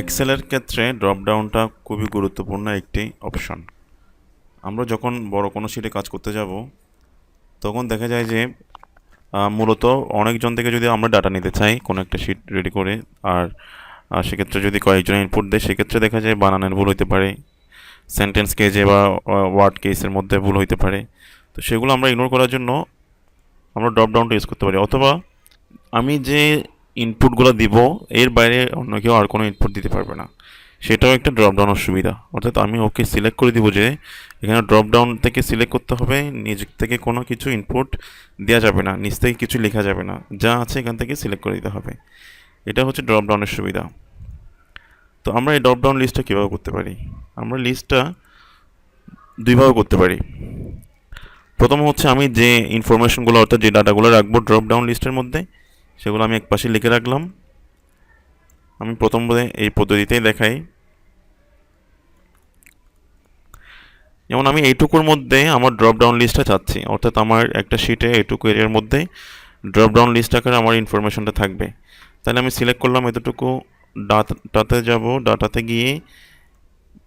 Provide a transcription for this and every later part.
এক্সেলের ক্ষেত্রে ড্রপডাউনটা খুবই গুরুত্বপূর্ণ একটি অপশন আমরা যখন বড় কোনো শিটে কাজ করতে যাব, তখন দেখা যায় যে মূলত অনেকজন থেকে যদি আমরা ডাটা নিতে চাই কোনো একটা শিট রেডি করে, আর সেক্ষেত্রে যদি কয়েকজন ইনপুট দেয়, সেক্ষেত্রে দেখা যায় বানানের ভুল হইতে পারে সেন্টেন্স কেজে বা ওয়ার্ড কেসের মধ্যে ভুল হইতে পারে। তো সেগুলো আমরা ইগনোর করার জন্য আমরা ড্রপডাউনটা ইউজ করতে পারি। অথবা আমি যে ইনপুটগুলো দিব, এর বাইরে অন্য কেউ আর কোনো ইনপুট দিতে পারবে না। সেটাও একটা ড্রপডাউনের সুবিধা অর্থাৎ আমি ওকে সিলেক্ট করে দিব যে, এখানে ড্রপডাউন থেকে সিলেক্ট করতে হবে, নিজ থেকে কোনো কিছু ইনপুট দেওয়া যাবে না, নিজ থেকে কিছু লেখা যাবে না, যা আছে এখান থেকে সিলেক্ট করে দিতে হবে। এটা হচ্ছে ড্রপডাউনের সুবিধা। তো আমরা এই ড্রপডাউন লিস্টটা কীভাবে করতে পারি? আমরা লিস্টটা দুইভাবে করতে পারি। প্রথম হচ্ছে আমি যে ইনফরমেশনগুলো অর্থাৎ যে ডাটাগুলো রাখব ড্রপ ডাউন লিস্টের মধ্যে সেগুলো আমি এক পাশে লিখে রাখলাম। আমি প্রথম এই পদ্ধতিতেই দেখাই। যেমন আমি এইটুকুর মধ্যে আমার ড্রপ ডাউন লিস্টটা চাচ্ছি। অর্থাৎ আমার একটা শিটে এইটুকু এরিয়ার মধ্যে ড্রপ ডাউন লিস্ট আকারে আমার ইনফরমেশনটা থাকবে। তাহলে আমি সিলেক্ট করলাম এতটুকু ডাটাতে যাব। ডাটাতে গিয়ে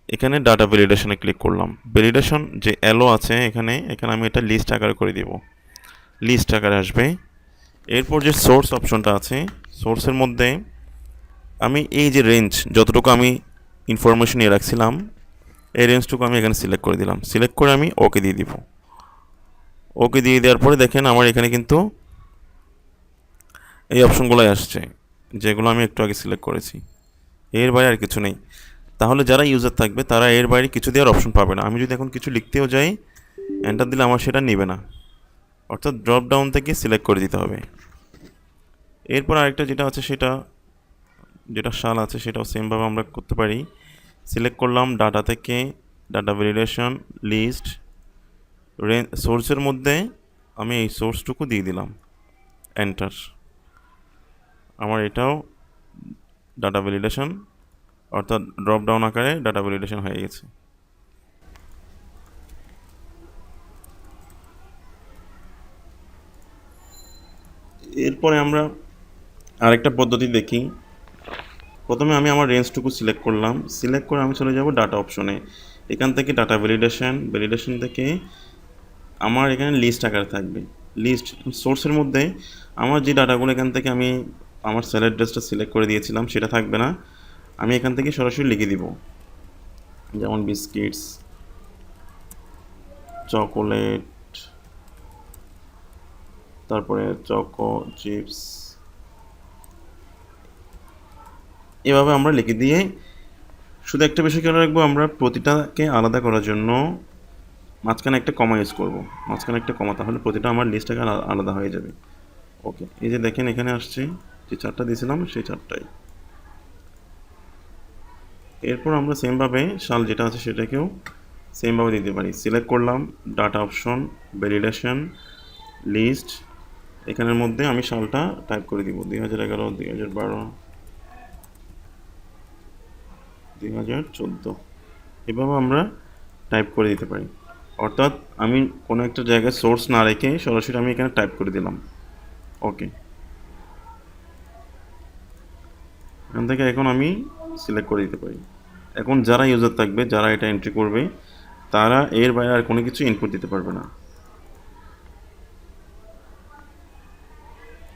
এখানে ডাটা ভ্যালিডেশনে ক্লিক করলাম। ভ্যালিডেশন যে অ্যালো আছে এখানে এখানে আমি এটা লিস্ট আকারে করে দিব। লিস্ট আকারে আসবে। এরপর যে সোর্স অপশনটা আছে সোর্সের মধ্যে আমি এই যে রেঞ্জ যতটুকু আমি ইনফরমেশন নিয়ে রাখছিলাম, এই রেঞ্জটুকু আমি এখানে সিলেক্ট করে দিলাম। সিলেক্ট করে আমি ওকে দিয়ে দিব। ওকে দিয়ে দেওয়ার পরে দেখেন আমার এখানে কিন্তু এই অপশনগুলোই আসছে, যেগুলো আমি একটু আগে সিলেক্ট করেছি। এর বাইরে আর কিছু নেই। তাহলে যারা ইউজার থাকবে, তারা এর বাইরে কিছু দেওয়ার অপশন পাবে না। আমি যদি এখন কিছু লিখতেও যাই এন্টার দিলে আমার সেটা নেবে না। অর্থাৎ ড্রপ ডাউন থেকে সিলেক্ট করে দিতে হবে। এরপর আরেকটা যেটা আছে সেটা, যেটা শাল আছে সেটাও সেমভাবে আমরা করতে পারি। সিলেক্ট করলাম ডাটা থেকে ডাটা ভ্যালিডেশন লিস্ট সোর্সের মধ্যে আমি এই সোর্সটুকু দিয়ে দিলাম। এন্টার আমার এটাও ডাটা ভ্যালিডেশন অর্থাৎ ড্রপ ডাউন আকারে ডাটা ভ্যালিডেশন হয়ে গেছে। এরপরে আমরা আরেকটা পদ্ধতি দেখি। প্রথমে আমি আমার রেঞ্জটুকু সিলেক্ট করলাম। সিলেক্ট করে আমি চলে যাব ডাটা অপশনে এখান থেকে ডাটা ভ্যালিডেশন ভ্যালিডেশন থেকে আমার এখানে লিস্ট আকার থাকবে। লিস্ট সোর্সের মধ্যে আমার যে ডাটাগুলো এখান থেকে আমি আমার স্যালাড ড্রেসটা সিলেক্ট করে দিয়েছিলাম, সেটা থাকবে না। আমি এখান থেকে সরাসরি লিখে দিব। যেমন বিস্কিটস চকোলেট তারপরে চকো চিপস এভাবে আমরা লিখে দিয়ে শুধু একটা বিষয় খেয়াল রাখব? আমরা প্রতিটাকে আলাদা করার জন্য মাঝখানে একটা কমা ইউজ করব। মাঝখানে একটা কমা, তাহলে প্রতিটা আমার লিস্টটাকে আলা- আলাদা হয়ে যাবে। ওকে এই যে দেখেন এখানে আসছে, যে চারটা দিয়েছিলাম, সেই চারটাই। এরপর আমরা সেমভাবে শাল যেটা আছে সেটাকেও সেমভাবে দিতে পারি। সিলেক্ট করলাম ডাটা অপশন ভ্যালিডেশন লিস্ট এখানের মধ্যে আমি সালটা টাইপ করে দিব। দুই হাজার এগারো, দুই হাজার বারো। দুই হাজার চোদ্দ। এভাবে আমরা টাইপ করে দিতে পারি। অর্থাৎ আমি কোনো একটা জায়গায় সোর্স না রেখে সরাসরি আমি এখানে টাইপ করে দিলাম। ওকে এখান থেকে এখন আমি সিলেক্ট করে দিতে পারি। এখন যারা ইউজার থাকবে, যারা এটা এন্ট্রি করবে, তারা এর বাইরে আর কোনো কিছু ইনপুট দিতে পারবে না।